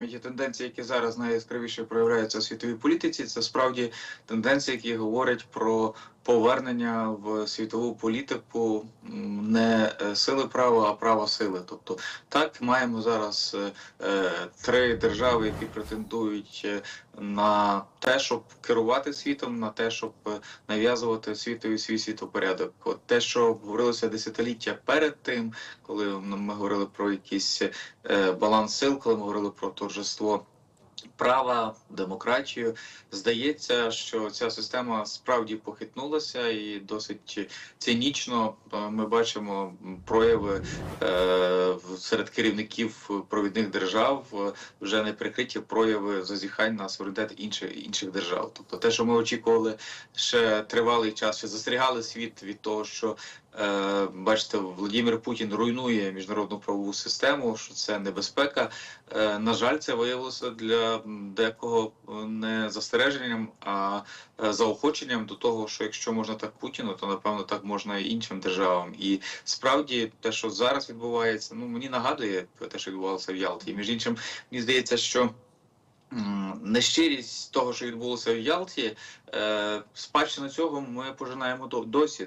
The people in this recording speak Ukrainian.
Ті тенденції, які зараз найяскравіше проявляються у світовій політиці, це справді тенденції, які говорять про повернення в світову політику не е, сили права, а права сили. Тобто, так маємо зараз е, е, три держави, які претендують на те, щоб керувати світом, на те, щоб нав'язувати світові свій світопорядок. От те, що говорилося десятиліття перед тим, коли ми говорили про якийсь баланс сил, коли ми говорили про торжество права, демократію. Здається, що ця система справді похитнулася, і досить цинічно е, ми бачимо прояви е, серед керівників провідних держав е, вже не прикриті прояви зазіхань на суверенітет інших інших держав. Тобто, те, що ми очікували ще тривалий час, ще застерігали світ від того, що е, бачите, Владимир Путін руйнує міжнародну правову систему, що це небезпека. Е, на жаль, це виявилося для декого е, не застереженням, а е, заохоченням до того, що якщо можна так Путіну, то напевно так можна і іншим державам. І справді те, що зараз відбувається, ну мені нагадує про те, що відбувалося в Ялті. І між іншим, мені здається, що. Нещирість того, що відбулося в Ялті, е, спадщину цього ми пожинаємо досі.